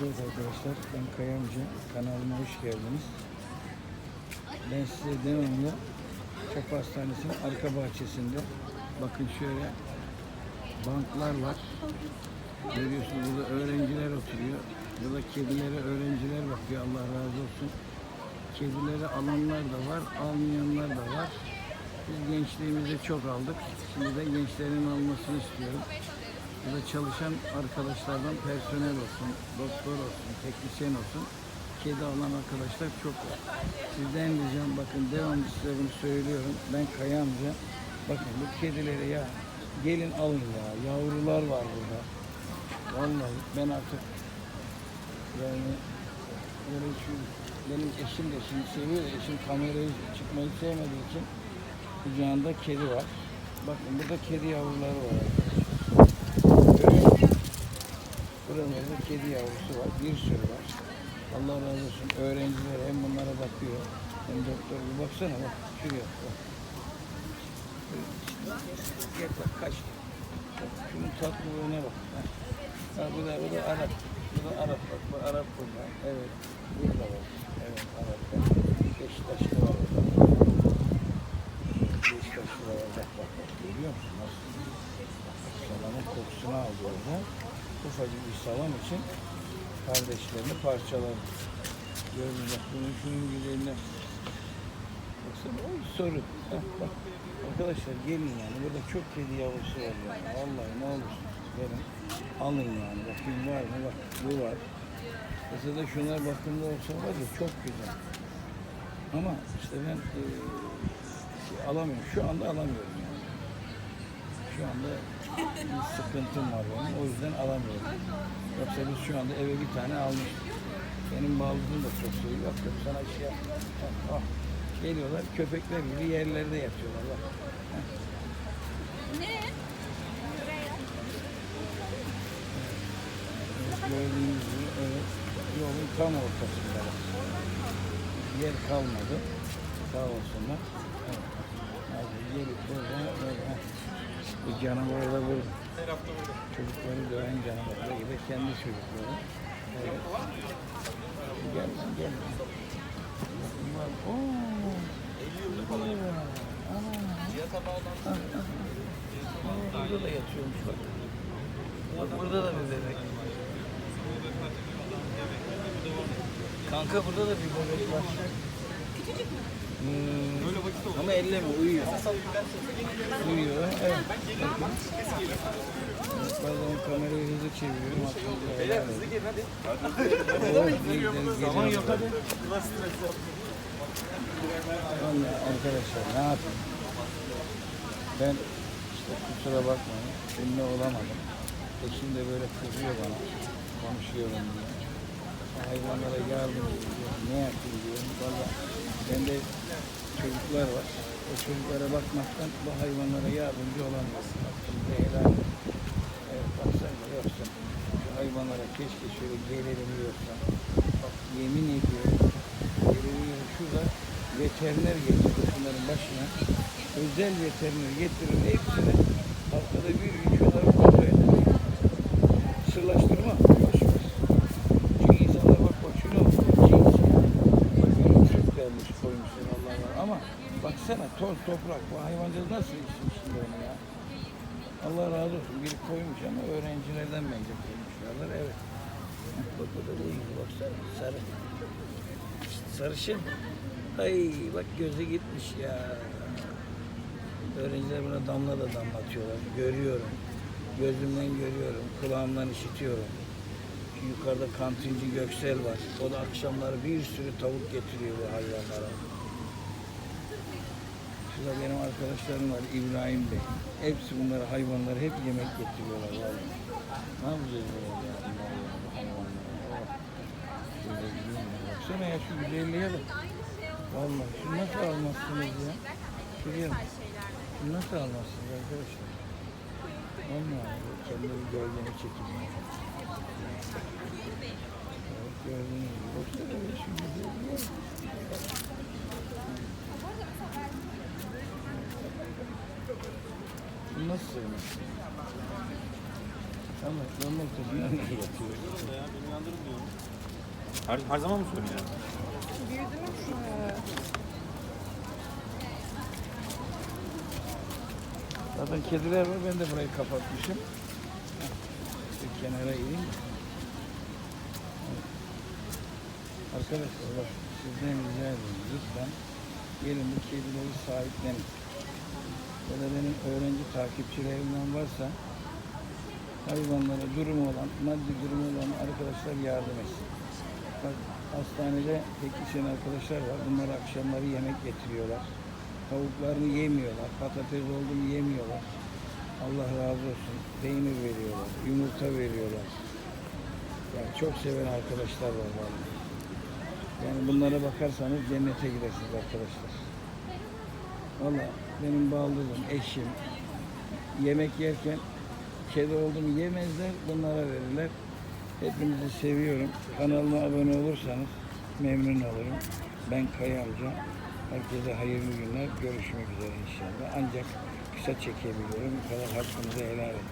Evet arkadaşlar ben Kayamcı. Kanalıma hoş geldiniz. Ben size devamlı Çapa Hastanesi'nin arka bahçesinde bakın şöyle banklar var. Görüyorsunuz burada öğrenciler oturuyor. Burada kedilere öğrenciler bakıyor. Allah razı olsun. Kedileri alanlar da var, almayanlar da var. Biz gençliğimizde çok aldık. Şimdi de gençlerin almasını istiyorum. Burada çalışan arkadaşlardan personel olsun, doktor olsun, teknisyen olsun, kedi alan arkadaşlar çok var. Sizden ricam bakın devamlı size bunu söylüyorum. Ben Kaya amca. Bakın bu kedileri ya gelin alın ya. Yavrular var burada. Vallahi ben artık yani böyle şu benim eşim de şimdi seviyor. Eşim kamerayı çıkmayı sevmediği için kucağında kedi var. Bakın burada kedi yavruları var. Görüyor musun? Buralarda kedi yavrusu var. Bir sürü var. Allah razı olsun. Öğrenciler hem bunlara bakıyor hem doktor. Bir baksana bak. Şuraya bak. Gel bak kaç. Bak, Şunun tatlılığına bak. Ha. Bu da, bu da Arap. Bu da Arap bak. Bu Arap burada. Evet. Burada var. Evet Arap. Beşiktaşlı var orada. Beşiktaşlı var. Bak bak bak. Görüyor musun? Nasıl? Salamın kokusunu aldı orada. Ufacık bir salam için kardeşlerini parçaladı. Gördün bak bunun şunun güzeline. Baksana o soru. Heh, bak. Arkadaşlar gelin yani. Burada çok kedi yavrusu var yani. Vallahi ne olursunuz gelin. Alın yani. Bakayım var mı? Bak bu var. Mesela şunlar bakımlı olsa var ya çok güzel. Ama işte ben şey alamıyorum. Şu anda alamıyorum. Şu anda bir sıkıntım var benim. O yüzden alamıyorum. Yoksa biz şu anda eve bir tane almıştık. Benim bağlılığım da çok seviyor. Yok yok sana şey yap. Ah. Geliyorlar köpekler gibi yerlerde yatıyorlar. Bak. Ne? Gördüğünüz gibi evet, yolun tam ortasında. Yer kalmadı. Sağ olsunlar. Evet. Hadi gelip burada böyle. Bu canavar da bu. Çocukları döven canavarlar gibi kendi çocukları. Evet. Gel lan gel. lan. Bunlar, ooo. Ana. Ah, ah. Aa, Burada da yatıyormuş bak. Bak burada da bir bebek. Kanka burada da bir bebek var. Hmm, ama elleme uyuyor. Uyuyor. Evet. Bazen kamerayı hızlı çeviriyorum. Beyler hızlı girin hadi. Zaman yok hadi. Vallahi arkadaşlar ne yapayım? Ben işte kusura bakmayın. Ünlü olamadım. Eşim de böyle kızıyor bana. Konuşuyorum diye. Hayvanlara yardım ediyorum. Ne yapayım diyorum. Valla bende çocuklar var. O çocuklara bakmaktan bu hayvanlara yardımcı olamıyorum. Hakkımda helal. Evet baksana yoksa şu hayvanlara keşke şöyle gelelim yoksa. Bak yemin ediyorum. Gelelim şurada veteriner getirir şunların başına. Özel veteriner getirir hepsini. Haftada bir gün şunları kontrol eder. Sırlaştırma. Başımız. Çünkü insanlar bak bak şuna bak. Cins. Böyle çok gelmiş koymuşlar Allah var. Ama baksana toz toprak. Bu hayvancılık nasıl işin şimdi onu ya? Allah razı olsun. Biri koymuş ama öğrencilerden bence koymuşlardır. Evet. Bak burada da iyi. Baksana sarı. Sarışın. Ay bak gözü gitmiş ya. Öğrenciler buna damla da damlatıyorlar. Görüyorum. Gözümden görüyorum. Kulağımdan işitiyorum. Şu yukarıda kantinci Göksel var. O da akşamları bir sürü tavuk getiriyor bu hayvanlara. Şurada benim arkadaşlarım var İbrahim Bey. Hepsi bunlara hayvanlara hep yemek getiriyorlar. Ne yapacağız böyle ya? Şöyle gidiyorum ya. Baksana ya şu güzelliğe bak. Vallahi şunu nasıl almazsınız ya? Şuraya bak. Şunu nasıl almazsınız arkadaşlar? Vallahi kendimi gölgeni çekeyim. ya. Evet gördüğünüz gibi. Baksana ya şu güzelliğe bak. Bu nasıl? Allah normal tabii ne yapıyor? Her, her zaman mı şuraya? Zaten kediler var ben de burayı kapatmışım. İşte kenara ineyim. Arkadaşlar bak sizden rica ediyorum lütfen gelin bu kedileri sahiplenin. Ya da benim öğrenci takipçilerimden varsa hayvanlara durumu olan, maddi durumu olan arkadaşlar yardım etsin. Bak hastanede teknisyen arkadaşlar var. Bunlar akşamları yemek getiriyorlar. Tavuklarını yemiyorlar. Patates oldu mu yemiyorlar. Allah razı olsun. Peynir veriyorlar. Yumurta veriyorlar. Yani çok seven arkadaşlar var. Yani bunlara bakarsanız cennete gidersiniz arkadaşlar. Valla benim baldızım, eşim yemek yerken kedi oldu mu yemezler, bunlara verirler. Hepinizi seviyorum. Kanalıma abone olursanız memnun olurum. Ben Kaya amca. Herkese hayırlı günler. Görüşmek üzere inşallah. Ancak kısa çekebiliyorum. Bu kadar hakkınızı helal edin.